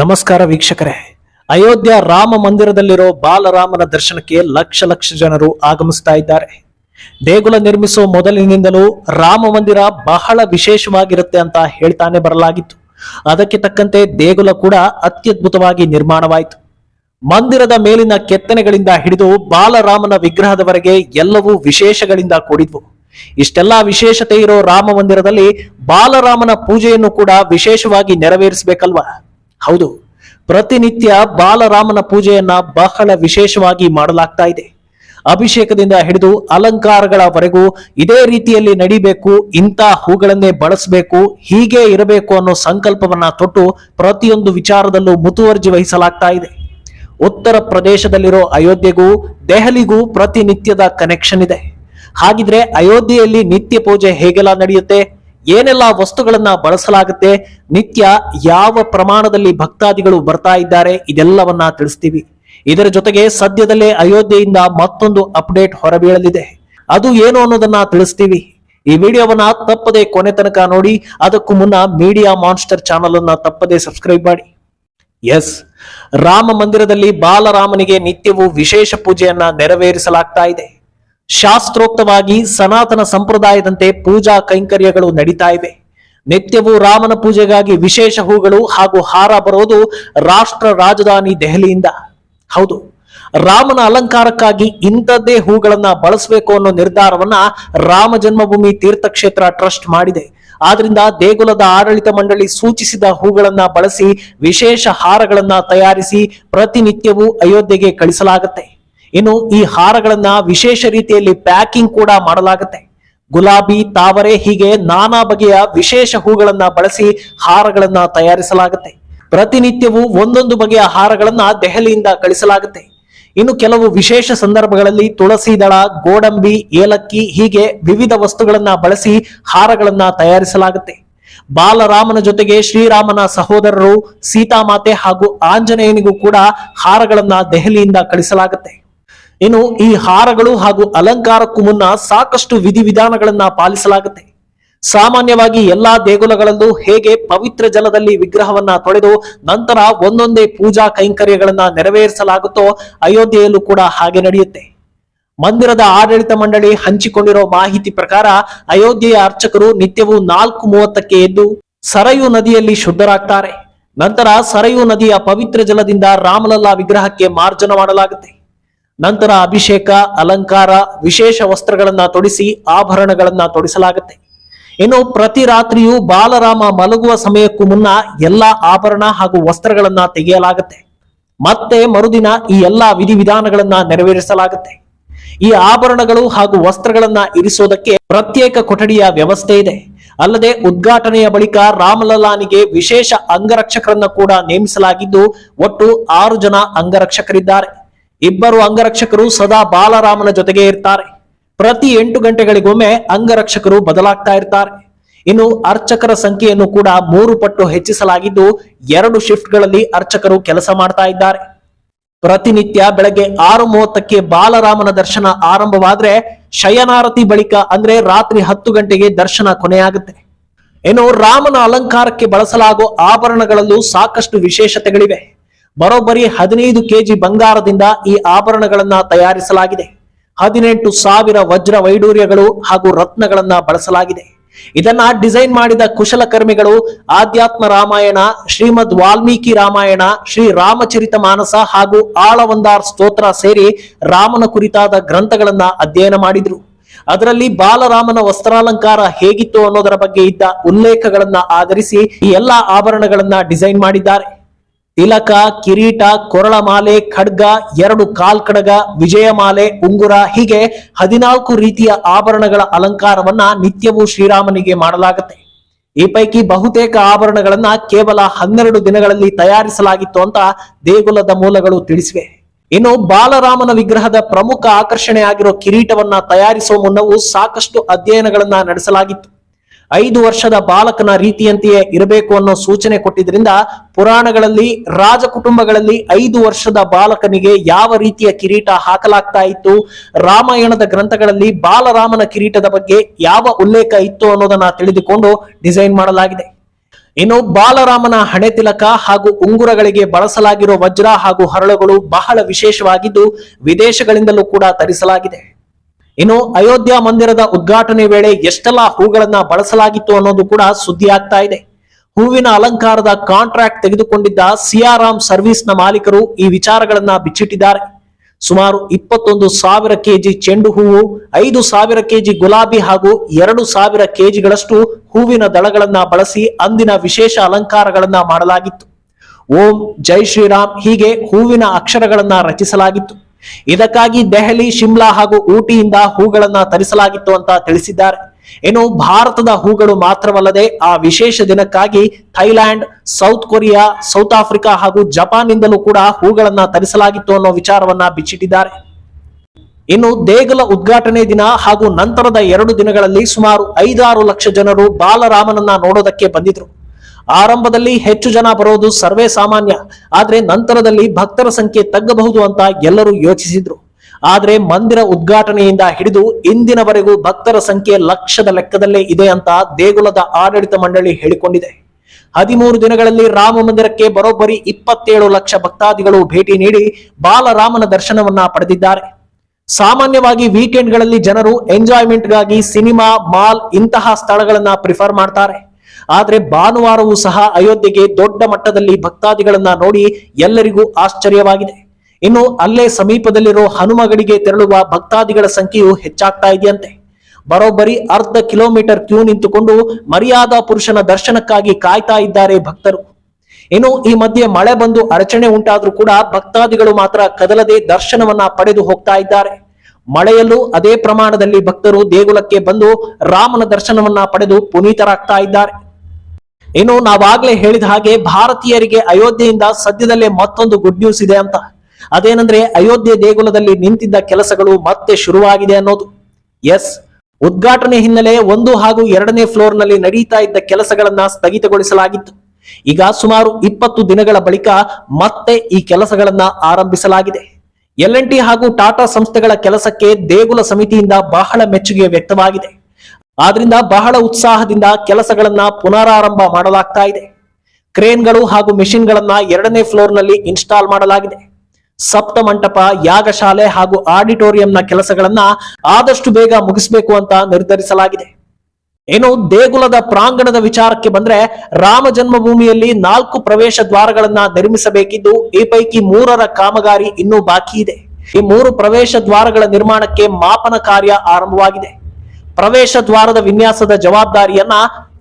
ನಮಸ್ಕಾರ ವೀಕ್ಷಕರೇ. ಅಯೋಧ್ಯ ರಾಮ ಮಂದಿರದಲ್ಲಿರೋ ಬಾಲರಾಮನ ದರ್ಶನಕ್ಕೆ ಲಕ್ಷ ಲಕ್ಷ ಜನರು ಆಗಮಿಸ್ತಾ ಇದ್ದಾರೆ. ದೇಗುಲ ನಿರ್ಮಿಸೋ ಮೊದಲಿನಿಂದಲೂ ರಾಮ ಮಂದಿರ ಬಹಳ ವಿಶೇಷವಾಗಿರುತ್ತೆ ಅಂತ ಹೇಳ್ತಾನೆ ಬರಲಾಗಿತ್ತು. ಅದಕ್ಕೆ ತಕ್ಕಂತೆ ದೇಗುಲ ಕೂಡ ಅತ್ಯದ್ಭುತವಾಗಿ ನಿರ್ಮಾಣವಾಯಿತು. ಮಂದಿರದ ಮೇಲಿನ ಕೆತ್ತನೆಗಳಿಂದ ಹಿಡಿದು ಬಾಲರಾಮನ ವಿಗ್ರಹದವರೆಗೆ ಎಲ್ಲವೂ ವಿಶೇಷಗಳಿಂದ ಕೂಡಿದ್ವು. ಇಷ್ಟೆಲ್ಲಾ ವಿಶೇಷತೆ ಇರೋ ರಾಮ ಮಂದಿರದಲ್ಲಿ ಬಾಲರಾಮನ ಪೂಜೆಯನ್ನು ಕೂಡ ವಿಶೇಷವಾಗಿ ನೆರವೇರಿಸಬೇಕಲ್ವಾ? ಹೌದು. ಪ್ರತಿನಿತ್ಯ ಬಾಲರಾಮನ ಪೂಜೆಯನ್ನ ಬಹಳ ವಿಶೇಷವಾಗಿ ಮಾಡಲಾಗ್ತಾ ಇದೆ. ಅಭಿಷೇಕದಿಂದ ಹಿಡಿದು ಅಲಂಕಾರಗಳವರೆಗೂ ಇದೇ ರೀತಿಯಲ್ಲಿ ನಡಿಬೇಕು, ಇಂಥ ಹೂಗಳನ್ನೇ ಬಳಸಬೇಕು, ಹೀಗೆ ಇರಬೇಕು ಅನ್ನೋ ಸಂಕಲ್ಪವನ್ನ ತೊಟ್ಟು ಪ್ರತಿಯೊಂದು ವಿಚಾರದಲ್ಲೂ ಮುತುವರ್ಜಿ ವಹಿಸಲಾಗ್ತಾ ಇದೆ. ಉತ್ತರ ಪ್ರದೇಶದಲ್ಲಿರೋ ಅಯೋಧ್ಯೆಗೂ ದೆಹಲಿಗೂ ಪ್ರತಿನಿತ್ಯದ ಕನೆಕ್ಷನ್ ಇದೆ. ಹಾಗಿದ್ರೆ ಅಯೋಧ್ಯೆಯಲ್ಲಿ ನಿತ್ಯ ಪೂಜೆ ಹೇಗೆಲ್ಲ ನಡೆಯುತ್ತೆ? ಏನೆಲ್ಲ ವಸ್ತುಗಳನ್ನ ಬಳಸಲಾಗುತ್ತೆ, ನಿತ್ಯ ಯಾವ ಪ್ರಮಾಣದಲ್ಲಿ ಭಕ್ತಾದಿಗಳು ಬರ್ತಾ ಇದ್ದಾರೆ, ಇದೆಲ್ಲವನ್ನ ತಿಳಿಸ್ತೀವಿ. ಇದರ ಜೊತೆಗೆ ಸದ್ಯದಲ್ಲೇ ಅಯೋಧ್ಯೆಯಿಂದ ಮತ್ತೊಂದು ಅಪ್ಡೇಟ್ ಹೊರಬೀಳಲಿದೆ. ಅದು ಏನು ಅನ್ನೋದನ್ನ ತಿಳಿಸ್ತೀವಿ. ಈ ವಿಡಿಯೋವನ್ನ ತಪ್ಪದೆ ಕೊನೆ ತನಕ ನೋಡಿ, ಅದಕ್ಕೂ ಮುನ್ನ ಮೀಡಿಯಾ ಮಾನ್ಸ್ಟರ್ ಚಾನಲ್ ಅನ್ನ ತಪ್ಪದೆ ಸಬ್ಸ್ಕ್ರೈಬ್ ಮಾಡಿ. ಎಸ್, ರಾಮ ಮಂದಿರದಲ್ಲಿ ಬಾಲರಾಮನಿಗೆ ನಿತ್ಯವೂ ವಿಶೇಷ ಪೂಜೆಯನ್ನ ನೆರವೇರಿಸಲಾಗ್ತಾ ಇದೆ. ಶಾಸ್ತ್ರೋಕ್ತವಾಗಿ ಸನಾತನ ಸಂಪ್ರದಾಯದಂತೆ ಪೂಜಾ ಕೈಂಕರ್ಯಗಳು ನಡೀತಾ ಇವೆ. ನಿತ್ಯವೂ ರಾಮನ ಪೂಜೆಗಾಗಿ ವಿಶೇಷ ಹೂಗಳು ಹಾಗೂ ಹಾರ ಬರೋದು ರಾಷ್ಟ್ರ ರಾಜಧಾನಿ ದೆಹಲಿಯಿಂದ. ಹೌದು, ರಾಮನ ಅಲಂಕಾರಕ್ಕಾಗಿ ಇಂಥದ್ದೇ ಹೂಗಳನ್ನ ಬಳಸಬೇಕು ಅನ್ನೋ ನಿರ್ಧಾರವನ್ನ ರಾಮ ಜನ್ಮಭೂಮಿ ತೀರ್ಥಕ್ಷೇತ್ರ ಟ್ರಸ್ಟ್ ಮಾಡಿದೆ. ಆದ್ರಿಂದ ದೇಗುಲದ ಆಡಳಿತ ಮಂಡಳಿ ಸೂಚಿಸಿದ ಹೂಗಳನ್ನ ಬಳಸಿ ವಿಶೇಷ ಹಾರಗಳನ್ನ ತಯಾರಿಸಿ ಪ್ರತಿನಿತ್ಯವೂ ಅಯೋಧ್ಯೆಗೆ ಕಳಿಸಲಾಗುತ್ತೆ. ಇನ್ನು ಈ ಹಾರಗಳನ್ನ ವಿಶೇಷ ರೀತಿಯಲ್ಲಿ ಪ್ಯಾಕಿಂಗ್ ಕೂಡ ಮಾಡಲಾಗುತ್ತೆ. ಗುಲಾಬಿ, ತಾವರೆ ಹೀಗೆ ನಾನಾ ಬಗೆಯ ವಿಶೇಷ ಹೂಗಳನ್ನ ಬಳಸಿ ಹಾರಗಳನ್ನ ತಯಾರಿಸಲಾಗುತ್ತೆ. ಪ್ರತಿನಿತ್ಯವೂ ಒಂದೊಂದು ಬಗೆಯ ಹಾರಗಳನ್ನ ದೆಹಲಿಯಿಂದ ಕಳಿಸಲಾಗುತ್ತೆ. ಇನ್ನು ಕೆಲವು ವಿಶೇಷ ಸಂದರ್ಭಗಳಲ್ಲಿ ತುಳಸಿ ದಳ, ಗೋಡಂಬಿ, ಏಲಕ್ಕಿ ಹೀಗೆ ವಿವಿಧ ವಸ್ತುಗಳನ್ನ ಬಳಸಿ ಹಾರಗಳನ್ನ ತಯಾರಿಸಲಾಗುತ್ತೆ. ಬಾಲರಾಮನ ಜೊತೆಗೆ ಶ್ರೀರಾಮನ ಸಹೋದರರು ಸೀತಾಮಾತೆ ಹಾಗೂ ಆಂಜನೇಯನಿಗೂ ಕೂಡ ಹಾರಗಳನ್ನ ದೆಹಲಿಯಿಂದ ಕಳಿಸಲಾಗುತ್ತೆ. ಇನ್ನು ಈ ಹಾರಗಳು ಹಾಗೂ ಅಲಂಕಾರಕ್ಕೂ ಮುನ್ನ ಸಾಕಷ್ಟು ವಿಧಿವಿಧಾನಗಳನ್ನ ಪಾಲಿಸಲಾಗುತ್ತೆ. ಸಾಮಾನ್ಯವಾಗಿ ಎಲ್ಲಾ ದೇಗುಲಗಳಲ್ಲೂ ಹೇಗೆ ಪವಿತ್ರ ಜಲದಲ್ಲಿ ವಿಗ್ರಹವನ್ನ ತೊಳೆದು ನಂತರ ಒಂದೊಂದೇ ಪೂಜಾ ಕೈಂಕರ್ಯಗಳನ್ನ ನೆರವೇರಿಸಲಾಗುತ್ತೋ ಅಯೋಧ್ಯೆಯಲ್ಲೂ ಕೂಡ ಹಾಗೆ ನಡೆಯುತ್ತೆ. ಮಂದಿರದ ಆಡಳಿತ ಮಂಡಳಿ ಹಂಚಿಕೊಂಡಿರೋ ಮಾಹಿತಿ ಪ್ರಕಾರ ಅಯೋಧ್ಯೆಯ ಅರ್ಚಕರು ನಿತ್ಯವೂ ನಾಲ್ಕು ಮೂವತ್ತಕ್ಕೆ ಎದ್ದು ಸರಯು ನದಿಯಲ್ಲಿ ಶುದ್ಧರಾಗ್ತಾರೆ. ನಂತರ ಸರಯು ನದಿಯ ಪವಿತ್ರ ಜಲದಿಂದ ರಾಮಲಲ್ಲಾ ವಿಗ್ರಹಕ್ಕೆ ಮಾರ್ಜನ ಮಾಡಲಾಗುತ್ತೆ. ನಂತರ ಅಭಿಷೇಕ, ಅಲಂಕಾರ, ವಿಶೇಷ ವಸ್ತ್ರಗಳನ್ನ ತೊಡಿಸಿ ಆಭರಣಗಳನ್ನ ತೊಡಿಸಲಾಗುತ್ತೆ. ಇನ್ನು ಪ್ರತಿ ರಾತ್ರಿಯೂ ಬಾಲರಾಮ ಮಲಗುವ ಸಮಯಕ್ಕೂ ಮುನ್ನ ಎಲ್ಲಾ ಆಭರಣ ಹಾಗೂ ವಸ್ತ್ರಗಳನ್ನ ತೆಗೆಯಲಾಗುತ್ತೆ. ಮತ್ತೆ ಮರುದಿನ ಈ ಎಲ್ಲಾ ವಿಧಿವಿಧಾನಗಳನ್ನ ನೆರವೇರಿಸಲಾಗುತ್ತೆ. ಈ ಆಭರಣಗಳು ಹಾಗೂ ವಸ್ತ್ರಗಳನ್ನ ಇರಿಸೋದಕ್ಕೆ ಪ್ರತ್ಯೇಕ ಕೊಠಡಿಯ ವ್ಯವಸ್ಥೆ ಇದೆ. ಅಲ್ಲದೆ ಉದ್ಘಾಟನೆಯ ಬಳಿಕ ರಾಮಲಲ್ಲಾನಿಗೆ ವಿಶೇಷ ಅಂಗರಕ್ಷಕರನ್ನ ಕೂಡ ನೇಮಿಸಲಾಗಿದ್ದು ಒಟ್ಟು ಆರು ಜನ ಅಂಗರಕ್ಷಕರಿದ್ದಾರೆ. ಇಬ್ಬರು ಅಂಗರಕ್ಷಕರು ಸದಾ ಬಾಲರಾಮನ ಜೊತೆಗೆ ಇರ್ತಾರೆ. ಪ್ರತಿ ಎಂಟು ಗಂಟೆಗಳಿಗೊಮ್ಮೆ ಅಂಗರಕ್ಷಕರು ಬದಲಾಗ್ತಾ ಇರ್ತಾರೆ. ಇನ್ನು ಅರ್ಚಕರ ಸಂಖ್ಯೆಯನ್ನು ಕೂಡ ಮೂರು ಪಟ್ಟು ಹೆಚ್ಚಿಸಲಾಗಿದ್ದು ಎರಡು ಶಿಫ್ಟ್ಗಳಲ್ಲಿ ಅರ್ಚಕರು ಕೆಲಸ ಮಾಡ್ತಾ ಇದ್ದಾರೆ. ಪ್ರತಿನಿತ್ಯ ಬೆಳಗ್ಗೆ ಆರು ಮೂವತ್ತಕ್ಕೆ ಬಾಲರಾಮನ ದರ್ಶನ ಆರಂಭವಾದ್ರೆ ಶಯನಾರತಿ ಬಳಿಕ ಅಂದ್ರೆ ರಾತ್ರಿ ಹತ್ತು ಗಂಟೆಗೆ ದರ್ಶನ ಕೊನೆಯಾಗುತ್ತೆ. ಇನ್ನು ರಾಮನ ಅಲಂಕಾರಕ್ಕೆ ಬಳಸಲಾಗೋ ಆಭರಣಗಳಲ್ಲೂ ಸಾಕಷ್ಟು ವಿಶೇಷತೆಗಳಿವೆ. ಬರೋಬ್ಬರಿ ಹದಿನೈದು ಕೆಜಿ ಬಂಗಾರದಿಂದ ಈ ಆಭರಣಗಳನ್ನ ತಯಾರಿಸಲಾಗಿದೆ. ಹದಿನೆಂಟು ಸಾವಿರ ವಜ್ರ ವೈಡೂರ್ಯಗಳು ಹಾಗೂ ರತ್ನಗಳನ್ನ ಬಳಸಲಾಗಿದೆ. ಇದನ್ನ ಡಿಸೈನ್ ಮಾಡಿದ ಕುಶಲಕರ್ಮಿಗಳು ಆಧ್ಯಾತ್ಮ ರಾಮಾಯಣ, ಶ್ರೀಮದ್ ವಾಲ್ಮೀಕಿ ರಾಮಾಯಣ, ಶ್ರೀ ರಾಮಚರಿತ ಮಾನಸ ಹಾಗೂ ಆಳವಂದಾರ್ ಸ್ತೋತ್ರ ಸೇರಿ ರಾಮನ ಕುರಿತಾದ ಗ್ರಂಥಗಳನ್ನ ಅಧ್ಯಯನ ಮಾಡಿದ್ರು. ಅದರಲ್ಲಿ ಬಾಲರಾಮನ ವಸ್ತ್ರಾಲಂಕಾರ ಹೇಗಿತ್ತು ಅನ್ನೋದರ ಬಗ್ಗೆ ಇದ್ದ ಉಲ್ಲೇಖಗಳನ್ನ ಆಧರಿಸಿ ಈ ಎಲ್ಲಾ ಆಭರಣಗಳನ್ನ ಡಿಸೈನ್ ಮಾಡಿದ್ದಾರೆ. ತಿಲಕ ಕಿರೀಟ, ಕೊರಳಮಾಲೆ, ಖಡ್ಗ, ಎರಡು ಕಾಲ್ಕಡಗ, ವಿಜಯಮಾಲೆ, ಉಂಗುರ ಹೀಗೆ ಹದಿನಾಲ್ಕು ರೀತಿಯ ಆಭರಣಗಳ ಅಲಂಕಾರವನ್ನ ನಿತ್ಯವೂ ಶ್ರೀರಾಮನಿಗೆ ಮಾಡಲಾಗುತ್ತೆ. ಈ ಪೈಕಿ ಬಹುತೇಕ ಆಭರಣಗಳನ್ನ ಕೇವಲ ಹನ್ನೆರಡು ದಿನಗಳಲ್ಲಿ ತಯಾರಿಸಲಾಗಿತ್ತು ಅಂತ ದೇಗುಲದ ಮೂಲಗಳು ತಿಳಿಸಿವೆ. ಇನ್ನು ಬಾಲರಾಮನ ವಿಗ್ರಹದ ಪ್ರಮುಖ ಆಕರ್ಷಣೆಯಾಗಿರೋ ಕಿರೀಟವನ್ನ ತಯಾರಿಸುವ ಮುನ್ನವೂ ಸಾಕಷ್ಟು ಅಧ್ಯಯನಗಳನ್ನ ನಡೆಸಲಾಗಿತ್ತು. ಐದು ವರ್ಷದ ಬಾಲಕನ ರೀತಿಯಂತೆಯೇ ಇರಬೇಕು ಅನ್ನೋ ಸೂಚನೆ ಕೊಟ್ಟಿದ್ರಿಂದ ಪುರಾಣಗಳಲ್ಲಿ ರಾಜ ಕುಟುಂಬಗಳಲ್ಲಿ ಐದು ವರ್ಷದ ಬಾಲಕನಿಗೆ ಯಾವ ರೀತಿಯ ಕಿರೀಟ ಹಾಕಲಾಗ್ತಾ ಇತ್ತು, ರಾಮಾಯಣದ ಗ್ರಂಥಗಳಲ್ಲಿ ಬಾಲರಾಮನ ಕಿರೀಟದ ಬಗ್ಗೆ ಯಾವ ಉಲ್ಲೇಖ ಇತ್ತು ಅನ್ನೋದನ್ನ ತಿಳಿದುಕೊಂಡು ಡಿಸೈನ್ ಮಾಡಲಾಗಿದೆ. ಇನ್ನು ಬಾಲರಾಮನ ಹಣೆ ತಿಲಕ ಹಾಗೂ ಉಂಗುರಗಳಿಗೆ ಬಳಸಲಾಗಿರೋ ವಜ್ರ ಹಾಗೂ ಹರಳುಗಳು ಬಹಳ ವಿಶೇಷವಾಗಿದ್ದು ವಿದೇಶಗಳಿಂದಲೂ ಕೂಡ ತರಿಸಲಾಗಿದೆ. ಇನ್ನು ಅಯೋಧ್ಯ ಮಂದಿರದ ಉದ್ಘಾಟನೆ ವೇಳೆ ಎಷ್ಟೆಲ್ಲ ಹೂಗಳನ್ನ ಬಳಸಲಾಗಿತ್ತು ಅನ್ನೋದು ಕೂಡ ಸುದ್ದಿ ಆಗ್ತಾ ಇದೆ. ಹೂವಿನ ಅಲಂಕಾರದ ಕಾಂಟ್ರಾಕ್ಟ್ ತೆಗೆದುಕೊಂಡಿದ್ದ ಸಿಯಾರಾಮ್ ಸರ್ವಿಸ್ನ ಮಾಲೀಕರು ಈ ವಿಚಾರಗಳನ್ನ ಬಿಚ್ಚಿಟ್ಟಿದ್ದಾರೆ. ಸುಮಾರು ಇಪ್ಪತ್ತೊಂದು ಸಾವಿರ ಕೆಜಿ ಚೆಂಡು ಹೂವು, ಐದು ಸಾವಿರ ಕೆಜಿ ಗುಲಾಬಿ ಹಾಗೂ ಎರಡು ಸಾವಿರ ಕೆಜಿಗಳಷ್ಟು ಹೂವಿನ ದಳಗಳನ್ನ ಬಳಸಿ ಅಂದಿನ ವಿಶೇಷ ಅಲಂಕಾರಗಳನ್ನ ಮಾಡಲಾಗಿತ್ತು. ಓಂ ಜೈ ಶ್ರೀರಾಮ್ ಹೀಗೆ ಹೂವಿನ ಅಕ್ಷರಗಳನ್ನ ರಚಿಸಲಾಗಿತ್ತು. ಇದಕ್ಕಾಗಿ ದೆಹಲಿ, ಶಿಮ್ಲಾ ಹಾಗೂ ಊಟಿಯಿಂದ ಹೂಗಳನ್ನ ತರಿಸಲಾಗಿತ್ತು ಅಂತ ತಿಳಿಸಿದ್ದಾರೆ. ಇನ್ನು ಭಾರತದ ಹೂಗಳು ಮಾತ್ರವಲ್ಲದೆ ಆ ವಿಶೇಷ ದಿನಕ್ಕಾಗಿ Thailand, South Korea, South Africa ಹಾಗೂ ಜಪಾನ್ನಿಂದಲೂ ಕೂಡ ಹೂಗಳನ್ನ ತರಿಸಲಾಗಿತ್ತು ಅನ್ನೋ ವಿಚಾರವನ್ನ ಬಿಚ್ಚಿಟ್ಟಿದ್ದಾರೆ. ಇನ್ನು ದೇಗುಲ ಉದ್ಘಾಟನೆ ದಿನ ಹಾಗೂ ನಂತರದ ಎರಡು ದಿನಗಳಲ್ಲಿ ಸುಮಾರು ಐದಾರು ಲಕ್ಷ ಜನರು ಬಾಲರಾಮನನ್ನ ನೋಡೋದಕ್ಕೆ ಬಂದಿದ್ರು. ಆರಂಭದಲ್ಲಿ ಹೆಚ್ಚು ಜನ ಬರೋದು ಸರ್ವೇ ಸಾಮಾನ್ಯ, ಆದ್ರೆ ನಂತರದಲ್ಲಿ ಭಕ್ತರ ಸಂಖ್ಯೆ ತಗ್ಗಬಹುದು ಅಂತ ಎಲ್ಲರೂ ಯೋಚಿಸಿದ್ರು. ಆದ್ರೆ ಮಂದಿರ ಉದ್ಘಾಟನೆಯಿಂದ ಹಿಡಿದು ಇಂದಿನವರೆಗೂ ಭಕ್ತರ ಸಂಖ್ಯೆ ಲಕ್ಷದ ಲೆಕ್ಕದಲ್ಲೇ ಇದೆ ಅಂತ ದೇಗುಲದ ಆಡಳಿತ ಮಂಡಳಿ ಹೇಳಿಕೊಂಡಿದೆ. ಹದಿಮೂರು ದಿನಗಳಲ್ಲಿ ರಾಮ ಮಂದಿರಕ್ಕೆ ಬರೋಬ್ಬರಿ ಇಪ್ಪತ್ತೇಳು ಲಕ್ಷ ಭಕ್ತಾದಿಗಳು ಭೇಟಿ ನೀಡಿ ಬಾಲರಾಮನ ದರ್ಶನವನ್ನ ಪಡೆದಿದ್ದಾರೆ. ಸಾಮಾನ್ಯವಾಗಿ ವೀಕೆಂಡ್ಗಳಲ್ಲಿ ಜನರು ಎಂಜಾಯ್ಮೆಂಟ್ಗಾಗಿ ಸಿನಿಮಾ, ಮಾಲ್ ಇಂತಹ ಸ್ಥಳಗಳನ್ನ ಪ್ರಿಫರ್ ಮಾಡ್ತಾರೆ. ಆದ್ರೆ ಭಾನುವಾರವೂ ಸಹ ಅಯೋಧ್ಯೆಗೆ ದೊಡ್ಡ ಮಟ್ಟದಲ್ಲಿ ಭಕ್ತಾದಿಗಳನ್ನ ನೋಡಿ ಎಲ್ಲರಿಗೂ ಆಶ್ಚರ್ಯವಾಗಿದೆ. ಇನ್ನು ಅಲ್ಲೇ ಸಮೀಪದಲ್ಲಿರೋ ಹನುಮಗಡಿಗೆ ತೆರಳುವ ಭಕ್ತಾದಿಗಳ ಸಂಖ್ಯೆಯು ಹೆಚ್ಚಾಗ್ತಾ ಇದೆಯಂತೆ. ಬರೋಬ್ಬರಿ ಅರ್ಧ ಕಿಲೋಮೀಟರ್ ಕ್ಯೂ ನಿಂತುಕೊಂಡು ಮರ್ಯಾದಾ ಪುರುಷನ ದರ್ಶನಕ್ಕಾಗಿ ಕಾಯ್ತಾ ಇದ್ದಾರೆ ಭಕ್ತರು. ಇನ್ನು ಈ ಮಧ್ಯೆ ಮಳೆ ಬಂದು ಅಡಚಣೆ ಉಂಟಾದ್ರೂ ಕೂಡ ಭಕ್ತಾದಿಗಳು ಮಾತ್ರ ಕದಲದೆ ದರ್ಶನವನ್ನ ಪಡೆದು ಹೋಗ್ತಾ ಇದ್ದಾರೆ. ಮಳೆಯಲ್ಲೂ ಅದೇ ಪ್ರಮಾಣದಲ್ಲಿ ಭಕ್ತರು ದೇಗುಲಕ್ಕೆ ಬಂದು ರಾಮನ ದರ್ಶನವನ್ನ ಪಡೆದು ಪುನೀತರಾಗ್ತಾ ಇದ್ದಾರೆ. ಇನ್ನು ನಾವಾಗ್ಲೇ ಹೇಳಿದ ಹಾಗೆ ಭಾರತೀಯರಿಗೆ ಅಯೋಧ್ಯೆಯಿಂದ ಸದ್ಯದಲ್ಲೇ ಮತ್ತೊಂದು ಗುಡ್ ನ್ಯೂಸ್ ಇದೆ ಅಂತ. ಅದೇನಂದ್ರೆ ಅಯೋಧ್ಯೆ ದೇಗುಲದಲ್ಲಿ ನಿಂತಿದ್ದ ಕೆಲಸಗಳು ಮತ್ತೆ ಶುರುವಾಗಿದೆ ಅನ್ನೋದು. ಎಸ್ ಉದ್ಘಾಟನೆ ಹಿನ್ನೆಲೆ ಒಂದು ಹಾಗೂ ಎರಡನೇ ಫ್ಲೋರ್ನಲ್ಲಿ ನಡೀತಾ ಇದ್ದ ಕೆಲಸಗಳನ್ನ ಸ್ಥಗಿತಗೊಳಿಸಲಾಗಿತ್ತು. ಈಗ ಸುಮಾರು ಇಪ್ಪತ್ತು ದಿನಗಳ ಬಳಿಕ ಮತ್ತೆ ಈ ಕೆಲಸಗಳನ್ನ ಆರಂಭಿಸಲಾಗಿದೆ. ಎಲ್ ಹಾಗೂ ಟಾಟಾ ಸಂಸ್ಥೆಗಳ ಕೆಲಸಕ್ಕೆ ದೇಗುಲ ಸಮಿತಿಯಿಂದ ಬಹಳ ಮೆಚ್ಚುಗೆ ವ್ಯಕ್ತವಾಗಿದೆ. ಆದ್ರಿಂದ ಬಹಳ ಉತ್ಸಾಹದಿಂದ ಕೆಲಸಗಳನ್ನ ಪುನರಾರಂಭ ಮಾಡಲಾಗ್ತಾ ಇದೆ. ಕ್ರೇನ್ಗಳು ಹಾಗೂ ಮೆಷಿನ್ಗಳನ್ನ ಎರಡನೇ ಫ್ಲೋರ್ನಲ್ಲಿ ಇನ್ಸ್ಟಾಲ್ ಮಾಡಲಾಗಿದೆ. ಸಪ್ತ ಮಂಟಪ, ಯಾಗಶಾಲೆ ಹಾಗೂ ಆಡಿಟೋರಿಯಂನ ಕೆಲಸಗಳನ್ನ ಆದಷ್ಟು ಬೇಗ ಮುಗಿಸಬೇಕು ಅಂತ ನಿರ್ಧರಿಸಲಾಗಿದೆ. ಏನು ದೇಗುಲದ ಪ್ರಾಂಗಣದ ವಿಚಾರಕ್ಕೆ ಬಂದ್ರೆ ರಾಮ ಜನ್ಮಭೂಮಿಯಲ್ಲಿ ನಾಲ್ಕು ಪ್ರವೇಶ ದ್ವಾರಗಳನ್ನ ನಿರ್ಮಿಸಬೇಕಿದ್ದು ಈ ಪೈಕಿ ಮೂರರ ಕಾಮಗಾರಿ ಇನ್ನೂ ಬಾಕಿ ಇದೆ. ಈ ಮೂರು ಪ್ರವೇಶ ದ್ವಾರಗಳ ನಿರ್ಮಾಣಕ್ಕೆ ಮಾಪನ ಕಾರ್ಯ ಆರಂಭವಾಗಿದೆ. ಪ್ರವೇಶ ದ್ವಾರದ ವಿನ್ಯಾಸದ ಜವಾಬ್ದಾರಿಯನ್ನ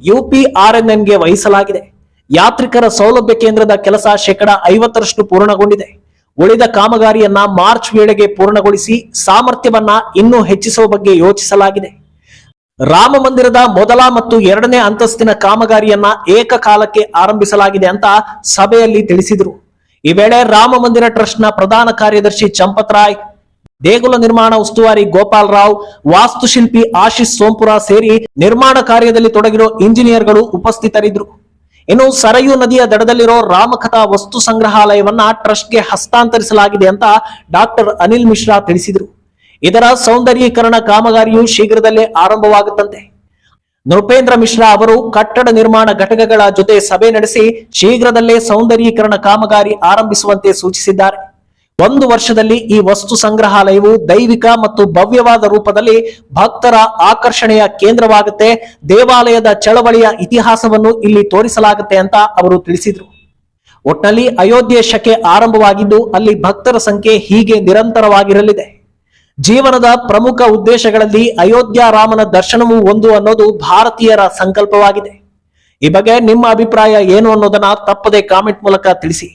ಯುಪಿಆರ್ಎನ್ಎನ್ಗೆ ವಹಿಸಲಾಗಿದೆ. ಯಾತ್ರಿಕರ ಸೌಲಭ್ಯ ಕೇಂದ್ರದ ಕೆಲಸ ಶೇಕಡ ಐವತ್ತರಷ್ಟು ಪೂರ್ಣಗೊಂಡಿದೆ. ಉಳಿದ ಕಾಮಗಾರಿಯನ್ನ ಮಾರ್ಚ್ ವೇಳೆಗೆ ಪೂರ್ಣಗೊಳಿಸಿ ಸಾಮರ್ಥ್ಯವನ್ನ ಇನ್ನೂ ಹೆಚ್ಚಿಸುವ ಬಗ್ಗೆ ಯೋಚಿಸಲಾಗಿದೆ. ರಾಮ ಮಂದಿರದ ಮೊದಲ ಮತ್ತು ಎರಡನೇ ಅಂತಸ್ತಿನ ಕಾಮಗಾರಿಯನ್ನ ಏಕಕಾಲಕ್ಕೆ ಆರಂಭಿಸಲಾಗಿದೆ ಅಂತ ಸಭೆಯಲ್ಲಿ ತಿಳಿಸಿದರು. ಈ ವೇಳೆ ರಾಮ ಮಂದಿರ ಟ್ರಸ್ಟ್ನ ಪ್ರಧಾನ ಕಾರ್ಯದರ್ಶಿ ಚಂಪತ್ ರಾಯ್ ದೇಗುಲ ನಿರ್ಮಾಣ ಉಸ್ತುವಾರಿ ಗೋಪಾಲ್ ರಾವ್, ವಾಸ್ತುಶಿಲ್ಪಿ ಆಶೀಶ್ ಸೋಂಪುರ ಸೇರಿ ನಿರ್ಮಾಣ ಕಾರ್ಯದಲ್ಲಿ ತೊಡಗಿರೋ ಇಂಜಿನಿಯರ್ಗಳು ಉಪಸ್ಥಿತರಿದ್ದರು. ಇನ್ನು ಸರಯು ನದಿಯ ದಡದಲ್ಲಿರೋ ರಾಮಕಥಾ ವಸ್ತು ಸಂಗ್ರಹಾಲಯವನ್ನ ಟ್ರಸ್ಟ್ಗೆ ಹಸ್ತಾಂತರಿಸಲಾಗಿದೆ ಅಂತ ಡಾಕ್ಟರ್ ಅನಿಲ್ ಮಿಶ್ರಾ ತಿಳಿಸಿದರು. ಇದರ ಸೌಂದರ್ಯೀಕರಣ ಕಾಮಗಾರಿಯು ಶೀಘ್ರದಲ್ಲೇ ಆರಂಭವಾಗುತ್ತಂತೆ. ನೃಪೇಂದ್ರ ಮಿಶ್ರಾ ಅವರು ಕಟ್ಟಡ ನಿರ್ಮಾಣ ಘಟಕಗಳ ಜೊತೆ ಸಭೆ ನಡೆಸಿ ಶೀಘ್ರದಲ್ಲೇ ಸೌಂದರ್ಯೀಕರಣ ಕಾಮಗಾರಿ ಆರಂಭಿಸುವಂತೆ ಸೂಚಿಸಿದ್ದಾರೆ. ಒಂದು ವರ್ಷದಲ್ಲಿ ಈ ವಸ್ತು ಸಂಗ್ರಹಾಲಯವು ದೈವಿಕ ಮತ್ತು ಭವ್ಯವಾದ ರೂಪದಲ್ಲಿ ಭಕ್ತರ ಆಕರ್ಷಣೆಯ ಕೇಂದ್ರವಾಗುತ್ತೆ. ದೇವಾಲಯದ ಚಳವಳಿಯ ಇತಿಹಾಸವನ್ನು ಇಲ್ಲಿ ತೋರಿಸಲಾಗುತ್ತೆ ಅಂತ ಅವರು ತಿಳಿಸಿದರು. ಒಟ್ನಲ್ಲಿ ಅಯೋಧ್ಯೆ ಶಕೆ ಆರಂಭವಾಗಿದ್ದು ಅಲ್ಲಿ ಭಕ್ತರ ಸಂಖ್ಯೆ ಹೀಗೆ ನಿರಂತರವಾಗಿರಲಿದೆ. ಜೀವನದ ಪ್ರಮುಖ ಉದ್ದೇಶಗಳಲ್ಲಿ ಅಯೋಧ್ಯ ರಾಮನ ದರ್ಶನವೂ ಒಂದು ಅನ್ನೋದು ಭಾರತೀಯರ ಸಂಕಲ್ಪವಾಗಿದೆ. ಈ ಬಗ್ಗೆ ನಿಮ್ಮ ಅಭಿಪ್ರಾಯ ಏನು ಅನ್ನೋದನ್ನ ತಪ್ಪದೆ ಕಾಮೆಂಟ್ ಮೂಲಕ ತಿಳಿಸಿ.